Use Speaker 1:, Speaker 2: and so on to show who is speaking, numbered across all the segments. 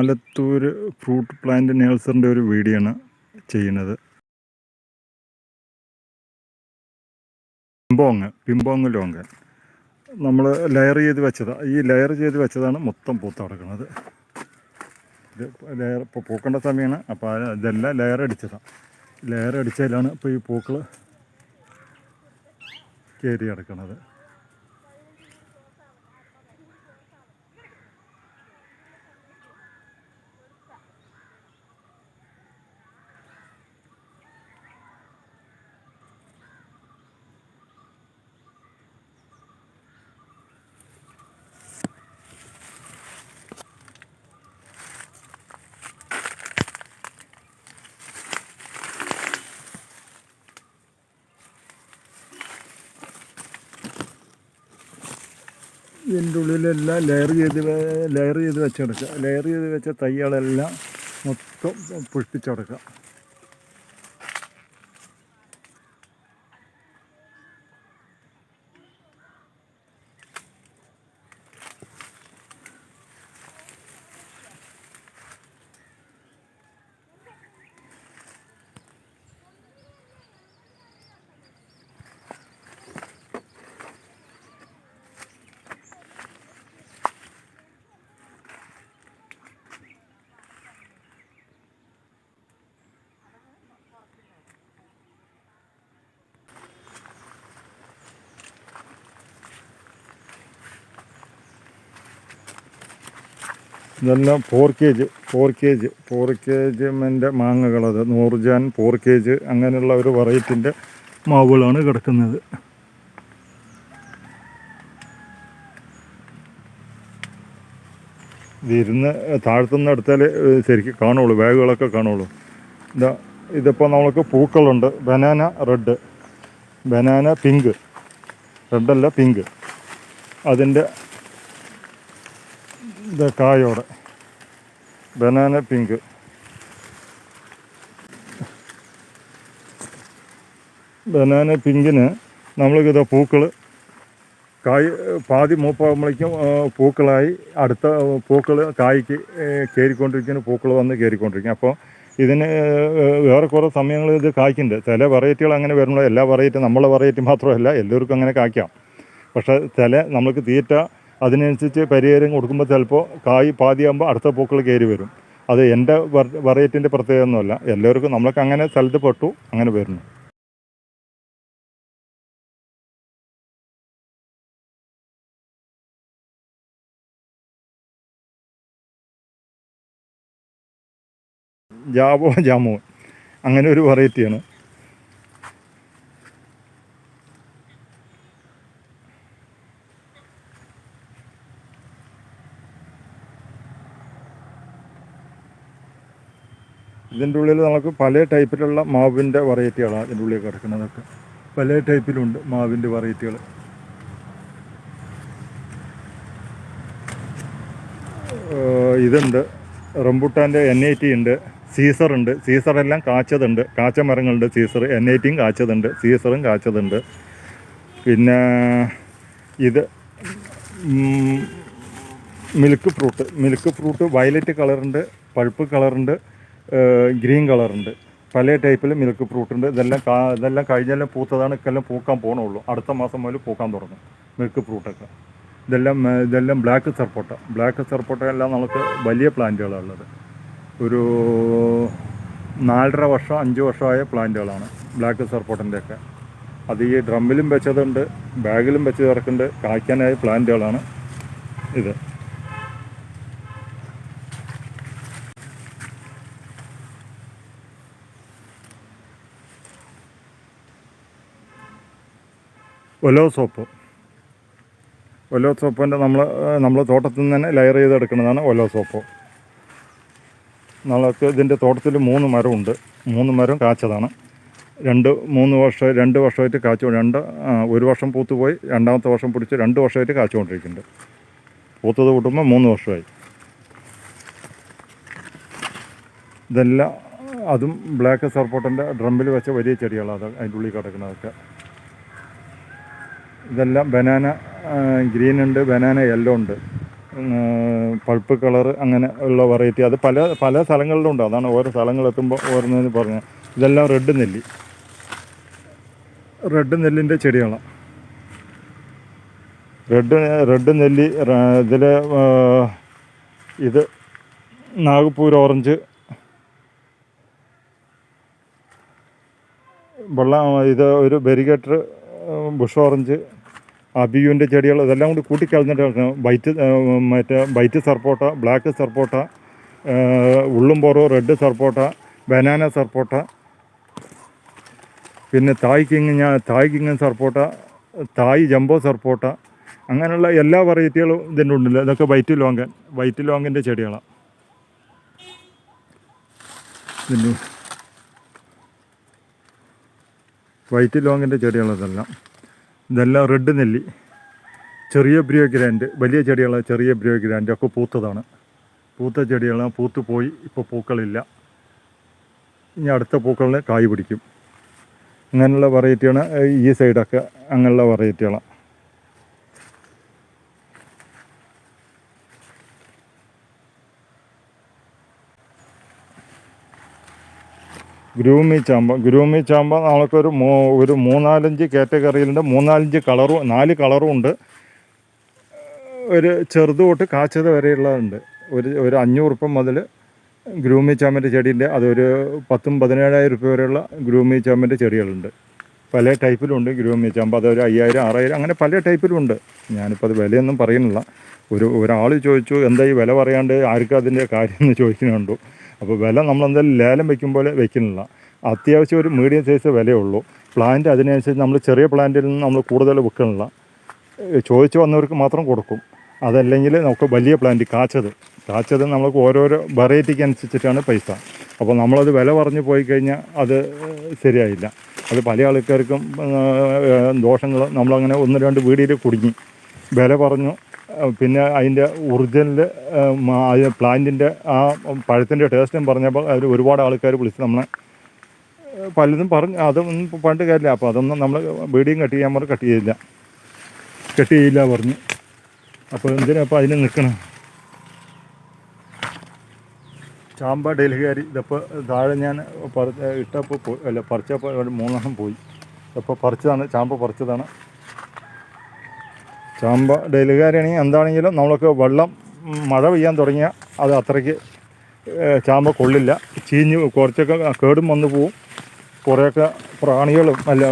Speaker 1: Alathur fruit plant നേഴ്സറിന്റെ ഒരു video ആണ് ചെയ്യുന്നത്. പിമ്പോങ് പിമ്പോങ് ലോങ്. നമ്മൾ ലെയർ ചെയ്ത് വെച്ചതാണ് ഈ ലെയർ ചെയ്ത് വെച്ചതാണ് മൊത്തം പൂത്ത് കിടക്കുന്നത്. ഇത് ലെയർ ഇപ്പോൾ പൂക്കേണ്ട സമയമാണ്. അപ്പോൾ ഇതെല്ലാം ലെയർ അടിച്ചതാണ് ലെയർ അടിച്ചതിലാണ് ഇപ്പോൾ ഈ പൂക്കൾ കയറി കിടക്കുന്നത്. ഇതിന്റെ ഉള്ളിലെല്ലാം ലെയർ ചെയ്ത് ലെയർ ചെയ്ത് വെച്ചെടുക്കുക. ലെയർ ചെയ്ത് വെച്ച തൈകളെല്ലാം മൊത്തം പുഷ്പിച്ചെടുക്കുക ഇതെല്ലാം four K G four K G four K ജിന്റെ മാങ്ങകളത് നൂറുജാൻ ഫോർ കെ ജി അങ്ങനെയുള്ള ഒരു വെറൈറ്റിന്റെ മാവുകളാണ് കിടക്കുന്നത്. ഇതിരുന്ന് താഴ്ത്തുന്ന എടുത്താൽ ശരിക്കും കാണുള്ളൂ ബാഗുകളൊക്കെ കാണുള്ളൂ. ഇതാ ഇതിപ്പോൾ നമ്മൾക്ക് പൂക്കളുണ്ട്. ബനാന റെഡ് ബനാന പിങ്ക് റെഡല്ല പിങ്ക്. അതിന്റെ ഇത് കായോടെ. ബനാന പിങ്ക് ബനാന പിങ്കിന് നമ്മൾക്കിത് പൂക്കൾ കായ് പാതി മൂപ്പാകുമ്പോഴേക്കും പൂക്കളായി അടുത്ത പൂക്കൾ കായ്ക്ക് കയറിക്കൊണ്ടിരിക്കുന്ന പൂക്കൾ വന്ന് കയറിക്കൊണ്ടിരിക്കും അപ്പോൾ ഇതിന് വേറെ കുറേ സമയങ്ങൾ ഇത് കായ്ക്കുന്നുണ്ട് ചില വെറൈറ്റികൾ അങ്ങനെ വരുമ്പോൾ എല്ലാ വെറൈറ്റി നമ്മളെ വെറൈറ്റി മാത്രമല്ല എല്ലാവർക്കും അങ്ങനെ കായ്ക്കാം. പക്ഷേ ചില നമ്മൾക്ക് തീറ്റ അതിനനുസരിച്ച് പരിഹാരം കൊടുക്കുമ്പോൾ ചിലപ്പോൾ കായ് പാതിയാകുമ്പോൾ അടുത്ത പൂക്കൾ കയറി വരും. അത് എന്റെ വെറൈറ്റിന്റെ പ്രത്യേകത ഒന്നുമല്ല എല്ലാവർക്കും നമ്മൾക്ക് അങ്ങനെ സ്ഥലത്ത് പെട്ടു അങ്ങനെ വരുന്നു. ജാബോ ജാമോ. അങ്ങനെ ഒരു വെറൈറ്റിയാണ്. ഇതിന്റെ ഉള്ളിൽ നമുക്ക് പല ടൈപ്പിലുള്ള മാവിന്റെ വെറൈറ്റികളാണ് ഇതിന്റെ ഉള്ളിൽ കിടക്കുന്നതൊക്കെ. പല ടൈപ്പിലുണ്ട് മാവിന്റെ വെറൈറ്റികൾ. ഇതുണ്ട്. റംബുട്ടാന്റെ എൻ ഐ ടി ഉണ്ട്. സീസർ ഉണ്ട്. സീസറെല്ലാം കാച്ചതുണ്ട്. കാച്ച മരങ്ങളുണ്ട് സീസർ എൻ ഐ ടിയും കാച്ചതുണ്ട്. സീസറും കാച്ചതുണ്ട്. പിന്നെ ഇത് milk fruit milk fruit violet കളറുണ്ട് പഴുപ്പ് കളറുണ്ട് ഗ്രീൻ കളറുണ്ട്. പല ടൈപ്പിൽ മിൽക്ക് ഫ്രൂട്ട് ഉണ്ട്. ഇതെല്ലാം കാ ഇതെല്ലാം കഴിഞ്ഞെല്ലാം പൂത്തതാണ്. ഇക്കെല്ലാം പൂക്കാൻ പോകണുള്ളൂ അടുത്ത മാസം മുതൽ പൂക്കാൻ തുടങ്ങും മിൽക്ക് ഫ്രൂട്ടൊക്കെ ഇതെല്ലാം ഇതെല്ലാം ബ്ലാക്ക് സർപ്പോട്ട ബ്ലാക്ക് സർപ്പോട്ട എല്ലാം നമുക്ക് വലിയ പ്ലാന്റുകളാണ് ഉള്ളത്. ഒരു നാലര വർഷം അഞ്ച് വർഷമായ പ്ലാന്റുകളാണ് ബ്ലാക്ക് സർപ്പോട്ടിന്റെ ഒക്കെ. അത് ഈ ഡ്രമ്മിലും വെച്ചതുണ്ട് ബാഗിലും വെച്ച് ചേർക്കുന്നുണ്ട്. കായ്ക്കാനായ പ്ലാന്റുകളാണ് ഇത്. ഒലോ സോപ്പ്. ഒലോ സോപ്പിന്റെ നമ്മൾ നമ്മൾ തോട്ടത്തിൽ നിന്ന് തന്നെ ലെയർ ചെയ്തെടുക്കുന്നതാണ് ഒലോ സോപ്പ്. നമ്മൾക്ക് ഇതിന്റെ തോട്ടത്തിൽ മൂന്ന് മരമുണ്ട്. മൂന്ന് മരം കാച്ചതാണ്. രണ്ട് മൂന്ന് വർഷം രണ്ട് വർഷമായിട്ട് കാച്ചു രണ്ട് ഒരു വർഷം പൂത്തുപോയി രണ്ടാമത്തെ വർഷം പിടിച്ച് രണ്ട് വർഷമായിട്ട് കാച്ചുകൊണ്ടിരിക്കുന്നുണ്ട്. പൂത്തത് കൂട്ടുമ്പോൾ മൂന്ന് വർഷമായി. ഇതെല്ലാം അതും ബ്ലാക്ക് സർപ്പോട്ടന്റെ ഡ്രമ്മിൽ വെച്ച വലിയ ചെടികളാണ് അത് അതിന്റെ ഉള്ളിൽ കിടക്കുന്നതൊക്കെ. ഇതെല്ലാം ബനാന ഗ്രീൻ ഉണ്ട് ബനാന യെല്ലോ ഉണ്ട്. പൾപ്പ് കളർ അങ്ങനെ ഉള്ള വെറൈറ്റി അത് പല പല സ്ഥലങ്ങളിലും ഉണ്ട്. അതാണ് ഓരോ സ്ഥലങ്ങളെത്തുമ്പോൾ ഓരോന്നു പറഞ്ഞത്. ഇതെല്ലാം റെഡ് നെല്ലി. റെഡ് നെല്ലിന്റെ ചെടികളാണ് റെഡ് റെഡ് നെല്ലി ഇതിൽ ഇത് നാഗ്പൂർ ഓറഞ്ച് വെള്ളം ഇത് ഒരു ബെരിഗേറ്റർ ബുഷ് ഓറഞ്ച് അബിയുവിന്റെ ചെടികൾ ഇതെല്ലാം കൂടി കൂട്ടിക്കളഞ്ഞിട്ട് വൈറ്റ് മറ്റേ വൈറ്റ് സർപ്പോട്ട ബ്ലാക്ക് സർപ്പോട്ട ഉള്ളുംപോറോ റെഡ് സർപ്പോട്ട ബനാന സർപ്പോട്ട പിന്നെ തായ് കിങ് ഞാൻ തായ് കിങ് സർപ്പോട്ട തായ് ജംബോ സർപ്പോട്ട അങ്ങനെയുള്ള എല്ലാ വെറൈറ്റികളും ഇതിന്റെ ഉണ്ടല്ലോ. ഇതൊക്കെ വൈറ്റ് ലോങ്കൻ വൈറ്റ് ലോങ്ങിന്റെ ചെടികളാണ് ഇതിന്റെ വൈറ്റ് ലോങ്ങിന്റെ ചെടികളാണ് ഇതെല്ലാം റെഡ് നെല്ലി. ചെറിയ ബ്രിയോ ഗ്രാൻഡ് വലിയ ചെടികളാണ് ചെറിയ ബ്രിയോ ഗ്രാൻഡ് ഒക്കെ പൂത്തതാണ്. പൂത്ത ചെടികളാണ് പൂത്ത് പോയി ഇപ്പോൾ പൂക്കളില്ല. ഇനി അടുത്ത പൂക്കളിന് കായ് പിടിക്കും. അങ്ങനെയുള്ള വെറൈറ്റിയാണ് ഈ സൈഡൊക്കെ അങ്ങനെയുള്ള വെറൈറ്റികളാണ് ഗ്രൂമി ചാമ്പ ഗ്രൂമി ചാമ്പ നമുക്കൊരു മൂ ഒരു മൂന്നാലഞ്ച് കാറ്റഗറിയിലുണ്ട്. മൂന്നാലഞ്ച് കളറും നാല് കളറും ഉണ്ട്. ഒരു ചെറുത് തൊട്ട് കാച്ചത് വരെയുള്ളതുണ്ട്. ഒരു ഒരു അഞ്ഞൂറ് ഉറുപ്പം മുതൽ ഗ്രൂമി ചാമ്പന്റെ ചെടീന്റെ അതൊരു പത്തും പതിനേഴായിരം രൂപ വരെയുള്ള ഗ്രൂമി ചാമ്പന്റെ ചെടികളുണ്ട്. പല ടൈപ്പിലുണ്ട് ഗ്രൂമി ചാമ്പ. അതൊരു അയ്യായിരം ആറായിരം അങ്ങനെ പല ടൈപ്പിലുണ്ട്. ഞാനിപ്പോൾ അത് വിലയൊന്നും പറയുന്നില്ല. ഒരു ഒരാൾ ചോദിച്ചു എന്താ ഈ വില പറയാണ്ട് ആർക്കും അതിന്റെ കാര്യം എന്ന് ചോദിക്കുന്നുണ്ടോ? അപ്പോൾ വില നമ്മളെന്തായാലും ലേലം പോലെ വെക്കുന്നില്ല അത്യാവശ്യം ഒരു മീഡിയം സൈസ് വിലയുള്ളൂ പ്ലാന്റ് അതിനനുസരിച്ച് നമ്മൾ ചെറിയ പ്ലാന്റിൽ നിന്ന് നമ്മൾ കൂടുതൽ വിൽക്കണില്ല ചോദിച്ചു വന്നവർക്ക് മാത്രം കൊടുക്കും. അതല്ലെങ്കിൽ നമുക്ക് വലിയ പ്ലാന്റ് കാച്ചത്. കാച്ചത് നമുക്ക് ഓരോരോ വെറൈറ്റിക്ക് അനുസരിച്ചിട്ടാണ് പൈസ. അപ്പോൾ നമ്മളത് വില പറഞ്ഞു പോയി കഴിഞ്ഞാൽ അത് ശരിയായില്ല. അത് പല ആൾക്കാർക്കും ദോഷങ്ങൾ നമ്മളങ്ങനെ ഒന്ന് രണ്ട് വീടിയിൽ കുടുങ്ങി. വില പറഞ്ഞു പിന്നെ അതിന്റെ ഒറിജിനൽ പ്ലാന്റിന്റെ ആ പഴത്തിന്റെ ടേസ്റ്റും പറഞ്ഞപ്പോൾ അവർ ഒരുപാട് ആൾക്കാർ വിളിച്ച് നമ്മളെ പലതും പറഞ്ഞു അതൊന്നും പണ്ട് കാര്യമില്ല അപ്പോൾ അതൊന്നും നമ്മൾ വീടിയും കട്ട് ചെയ്യാൻ പറഞ്ഞു കട്ട് ചെയ്യില്ല കട്ട് ചെയ്യില്ല പറഞ്ഞു. അപ്പോൾ എന്തിനാ അപ്പോൾ അതിന് നിൽക്കണം ചാമ്പ ഡൽഹിക്കാരി ഇതിപ്പോൾ താഴെ ഞാൻ പറ ഇട്ടപ്പോൾ പോയി അല്ല പറിച്ചപ്പോൾ മൂന്നെണ്ണം പോയി. ഇപ്പോൾ പറിച്ചതാണ് ചാമ്പ പറിച്ചതാണ്. ചാമ്പ ഡൽഹിക്കാരിയാണെങ്കിൽ എന്താണെങ്കിലും നമ്മളൊക്കെ വെള്ളം മഴ പെയ്യാൻ തുടങ്ങിയാൽ അത് അത്രയ്ക്ക് ചാമ്പ കൊള്ളില്ല. ചീഞ്ഞ് കുറച്ചൊക്കെ കേടും വന്നു പോവും. കുറേയൊക്കെ പ്രാണികളും അല്ല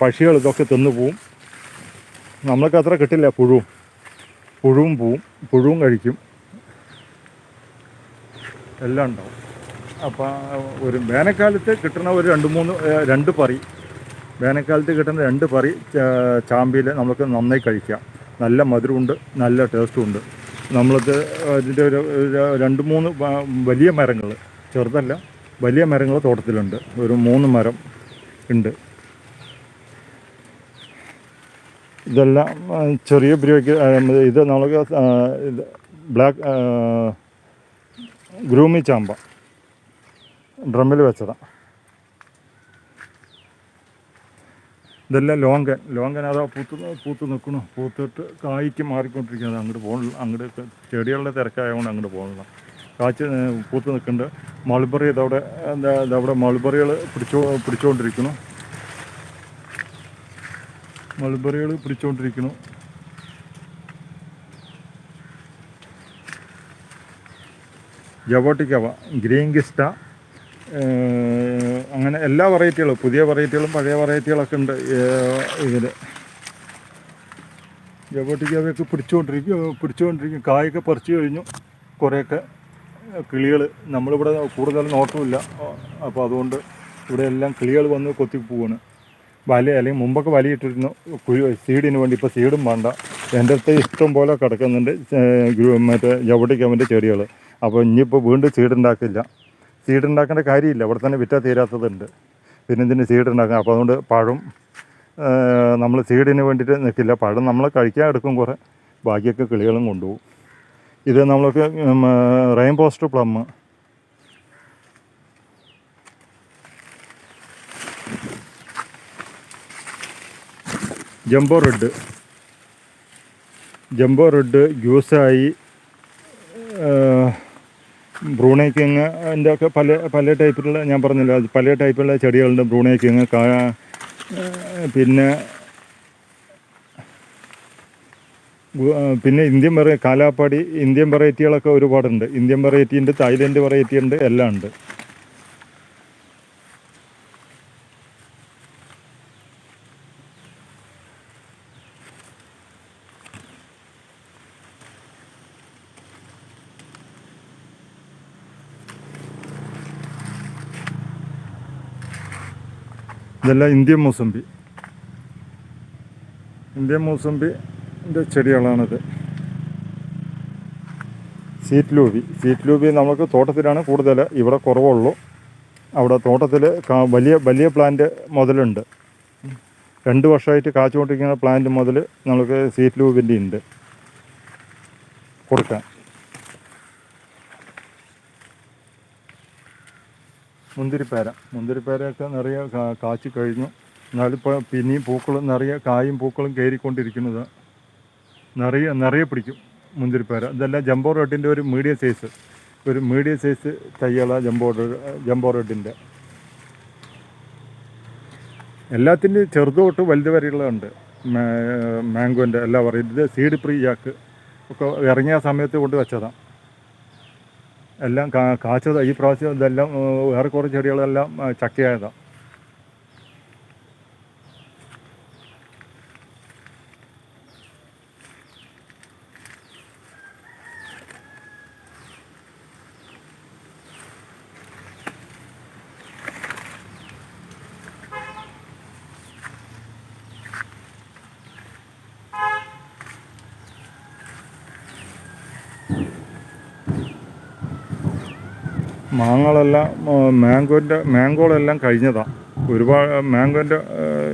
Speaker 1: പക്ഷികളും ഇതൊക്കെ തിന്നു പോവും. നമ്മൾക്ക് അത്ര കിട്ടില്ല പുഴുവും. പുഴുവും പോവും. പുഴുവും കഴിക്കും. എല്ലാം ഉണ്ടാവും. അപ്പോൾ ഒരു വേനൽക്കാലത്ത് കിട്ടുന്ന ഒരു രണ്ട് മൂന്ന് രണ്ട് പറി. വേനൽക്കാലത്ത് കിട്ടുന്ന രണ്ട് പറി ചാമ്പിയിൽ നമുക്ക് നന്നായി കഴിക്കാം. നല്ല മധുരമുണ്ട് നല്ല ടേസ്റ്റും ഉണ്ട് നമ്മളത് അതിന്റെ ഒരു രണ്ട് മൂന്ന് വലിയ മരങ്ങൾ ചെറുതല്ല വലിയ മരങ്ങൾ തോട്ടത്തിലുണ്ട്. ഒരു മൂന്ന് മരം ഉണ്ട്. ഇതെല്ലാം ചെറിയ ബ്രേക്ക് ഇത് നമുക്ക് ഇത് ബ്ലാക്ക് ഗ്രൂമി ചാമ്പ. ഡ്രമ്മിൽ വെച്ചതാണ് ഇതെല്ലാം ലോങ്കൻ ലോങ്കൻ അതാ പൂത്ത് പൂത്ത് നിൽക്കണു പൂത്തിട്ട് കായ്ക്ക് മാറിക്കൊണ്ടിരിക്കുന്നത് അങ്ങോട്ട് പോകണില്ല അങ്ങോട്ട് ചെടികളുടെ തിരക്കായതുകൊണ്ട് അങ്ങോട്ട് പോകണില്ല. കാച്ച് പൂത്ത് നിൽക്കുന്നുണ്ട്. മൾബറി ഇതവിടെ എന്താ ഇതവിടെ മൾബറികൾ പിടിച്ചോ പിടിച്ചുകൊണ്ടിരിക്കുന്നു മൾബറികൾ പിടിച്ചുകൊണ്ടിരിക്കുന്നു ജവോട്ടിക്കവ ഗ്രീൻ ഗിസ്റ്റ അങ്ങനെ എല്ലാ വെറൈറ്റികളും പുതിയ വെറൈറ്റികളും പഴയ വെറൈറ്റികളൊക്കെ ഉണ്ട് ഇതിൽ ജവോട്ടിക്കവയൊക്കെ പിടിച്ചുകൊണ്ടിരിക്കും പിടിച്ചുകൊണ്ടിരിക്കും കായൊക്കെ പറിച്ചു കഴിഞ്ഞു കുറേയൊക്കെ കിളികൾ നമ്മളിവിടെ കൂടുതൽ നോട്ടമില്ല അപ്പോൾ അതുകൊണ്ട് ഇവിടെ എല്ലാം കിളികൾ വന്ന് കൊത്തി പോവാണ്. വല അല്ലെങ്കിൽ മുമ്പൊക്കെ വലയിട്ടിരുന്നു കുഴി സീഡിന് വേണ്ടി. ഇപ്പോൾ സീഡും വേണ്ട. എന്റെ അടുത്ത് ഇഷ്ടം പോലെ കിടക്കുന്നുണ്ട് മറ്റേ ജവട്ടിക്കവന്റെ ചെടികൾ അപ്പോൾ ഇനിയിപ്പോൾ വീണ്ടും സീഡ് ഉണ്ടാക്കില്ല. സീഡ് ഉണ്ടാക്കേണ്ട കാര്യമില്ല. ഇവിടെ തന്നെ വിറ്റാൽ തീരാത്തതുണ്ട് പിന്നെ ഇതിന് സീഡ് ഉണ്ടാക്കുക അപ്പോൾ അതുകൊണ്ട് പഴം നമ്മൾ സീഡിന് വേണ്ടിയിട്ട് നിൽക്കില്ല. പഴം നമ്മൾ കഴിക്കാൻ എടുക്കും കുറേ. ബാക്കിയൊക്കെ കിളികളും കൊണ്ടുപോകും. ഇത് നമ്മൾക്ക് rainforest plum. Jumbo red. Jumbo red ജ്യൂസായി Brunei king അതിന്റെ ഒക്കെ പല പല ടൈപ്പിലുള്ള ഞാൻ പറഞ്ഞല്ലോ പല ടൈപ്പിലുള്ള ചെടികളുണ്ട് ബ്രൂണൈ കിങ് പിന്നെ പിന്നെ ഇന്ത്യൻ വെറൈ കാലാപ്പാടി ഇന്ത്യൻ വെറൈറ്റികളൊക്കെ ഒരുപാടുണ്ട്. ഇന്ത്യൻ വെറൈറ്റി ഉണ്ട് തായ്ലൻഡ് വെറൈറ്റി ഉണ്ട് എല്ലാം ഉണ്ട് ഇതെല്ലാം ഇന്ത്യൻ മൂസമ്പി ഇന്ത്യൻ മൂസമ്പിന്റെ ചെടികളാണിത്. സീറ്റ് ലൂബി. സീറ്റ് ലൂബി നമുക്ക് തോട്ടത്തിലാണ് കൂടുതൽ ഇവിടെ കുറവുള്ളൂ. അവിടെ തോട്ടത്തിൽ വലിയ വലിയ പ്ലാന്റ് മുതലുണ്ട്. രണ്ട് വർഷമായിട്ട് കാച്ചുകൊണ്ടിരിക്കുന്ന പ്ലാന്റ് മുതൽ നമുക്ക് സീറ്റ് ലൂബിന്റെ ഉണ്ട് കൊടുക്കാൻ. മുന്തിരിപ്പേര. മുന്തിരിപ്പേരയൊക്കെ നിറയെ കാച്ചി കഴിഞ്ഞു. എന്നാലിപ്പോൾ പിന്നെയും പൂക്കളും നിറയെ കായും പൂക്കളും കയറിക്കൊണ്ടിരിക്കുന്നത്. നിറയെ നിറയെ പിടിക്കും മുന്തിരിപ്പേര. ഇതെല്ലാം ജംബോ റെഡിന്റെ ഒരു മീഡിയം സൈസ്. ഒരു മീഡിയം സൈസ് തയ്യള ജംബോ ജംബോ റെഡിന്റെ എല്ലാത്തിന്റെയും ചെറുത് തൊട്ട് വലുത് വരെയുള്ളതുണ്ട് മാംഗോന്റെ എല്ലാം പറയും ഇത് സീഡ് പ്രീ ജാക്ക്. ഒക്കെ ഇറങ്ങിയ സമയത്ത് കൊണ്ട് വെച്ചതാണ് എല്ലാം കാച്ചത് ഈ പ്രാവശ്യം ഇതെല്ലാം ഏറെക്കുറെ ചെടികളെല്ലാം ചക്കയായതാണ് മാങ്ങളെല്ലാം മാംഗോന്റെ മാംഗോളെല്ലാം കഴിഞ്ഞതാണ് ഒരുപാട് മാംഗോന്റെ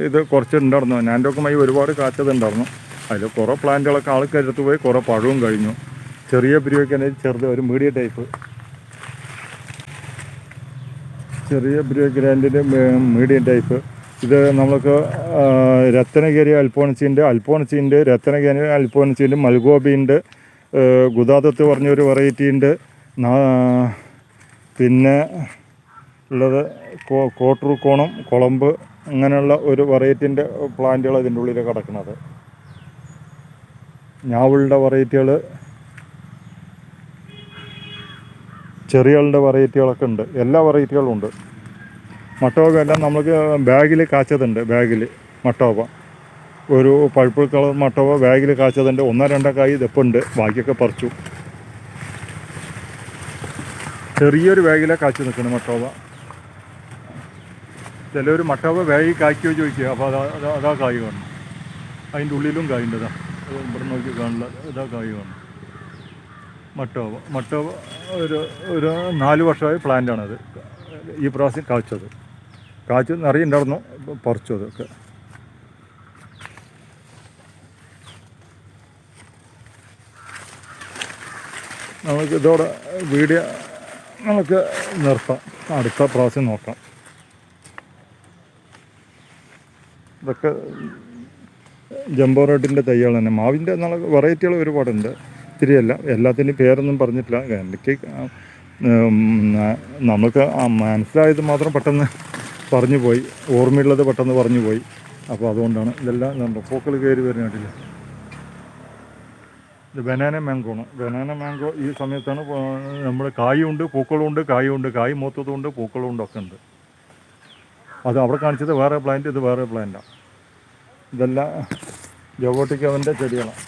Speaker 1: ഇത് കുറച്ച് ഉണ്ടായിരുന്നു നാൻഡോക്കുമായി ഒരുപാട് കാച്ചതുണ്ടായിരുന്നു. അതിൽ കുറേ പ്ലാന്റുകളൊക്കെ ആൾക്കരുത്ത് പോയി കുറേ പഴവും കഴിഞ്ഞു. ചെറിയ പിരിവയ്ക്ക് ചെറുത് ഒരു മീഡിയ ടൈപ്പ്. ചെറിയ ഗ്രാൻഡിന്റെ മീഡിയം ടൈപ്പ്. ഇത് നമുക്ക് രത്നഗിരി അൽഫോൺസിന്റെ അൽഫോൺസിന്റെ രത്നഗിരി അൽഫോൺസിന്റെ മൽഗോബിയുണ്ട് ഗുദാദത്ത് പറഞ്ഞൊരു വെറൈറ്റി ഉണ്ട്. പിന്നെ ഉള്ളത് കോട്ടൂർക്കോണം കുളമ്പ് അങ്ങനെയുള്ള ഒരു വെറൈറ്റിന്റെ പ്ലാന്റുകൾ ഇതിന്റെ ഉള്ളിൽ കിടക്കുന്നത്. ഞാവളുടെ വെറൈറ്റികൾ ചെറികളുടെ വെറൈറ്റികളൊക്കെ ഉണ്ട്. എല്ലാ വെറൈറ്റികളും ഉണ്ട്. മട്ടോവ എല്ലാം നമുക്ക് ബാഗിൽ കാച്ചതുണ്ട് ബാഗിൽ മട്ടോവ. ഒരു പഴുപ്പ് കളർ മട്ടോവ ബാഗിൽ കാച്ചതുണ്ട്. ഒന്നോ രണ്ടോ കായ് ഇതപ്പുണ്ട്. ബാക്കിയൊക്കെ പറിച്ചു. ചെറിയൊരു ബാഗിലാണ് കാച്ചു നിൽക്കുന്നത് മട്ടോവ. ചിലർ മട്ടോവ ബാഗിൽ കായ്ക്കോ ചോദിക്കുക. അപ്പോൾ അതാ അതാ അതാ കായ് കാണും അതിന്റെ ഉള്ളിലും കായുണ്ടതാ അത് ഇവിടെ നോക്കി കാണില്ല ഇതാ കായ് കാണും മട്ടോവ മട്ടോവ ഒരു ഒരു നാല് വർഷമായ പ്ലാന്റാണത്. ഈ പ്രാവശ്യം കാച്ചത്. കാച്ചു നിറയെ ഉണ്ടായിരുന്നു. പറിച്ചു അതൊക്കെ. നമുക്ക് ഇതോടെ വീഡിയോ നമുക്ക് നിർത്താം. അടുത്ത പ്രാവശ്യം നോക്കാം. ഇതൊക്കെ ജംബോ റോഡിന്റെ തൈകൾ തന്നെ. മാവിന്റെ എന്നുള്ള വെറൈറ്റികൾ ഒരുപാടുണ്ട്. ഇത്തിരിയല്ല എല്ലാത്തിന്റെയും പേരൊന്നും പറഞ്ഞിട്ടില്ല. എനിക്ക് നമുക്ക് മനസ്സിലായത് മാത്രം പെട്ടെന്ന് പറഞ്ഞു പോയി. ഓർമ്മയുള്ളത് പെട്ടെന്ന് പറഞ്ഞു പോയി. അപ്പോൾ അതുകൊണ്ടാണ് ഇതെല്ലാം പൂക്കൾ കയറി വരുന്നില്ല ഇത് ബനാന മാംഗോ ആണ്. ബനാന മാംഗോ ഈ സമയത്താണ് നമ്മുടെ കായുണ്ട് പൂക്കളുണ്ട് കായുണ്ട് കായ് മൂത്തതുണ്ട് പൂക്കളുണ്ട് ഒക്കെ ഉണ്ട്. അത് അവിടെ കാണിച്ചത് വേറെ പ്ലാന്റ് ഇത് വേറെ പ്ലാന്റാണ് ഇതെല്ലാം ജവോട്ടിക്കവന്റെ ചെടികളാണ്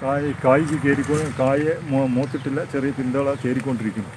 Speaker 1: കായ് കായ്ക്ക് കയറിക്കോ കായ മൂത്തിട്ടില്ല ചെറിയ പിന്തള കയറിക്കൊണ്ടിരിക്കുന്നു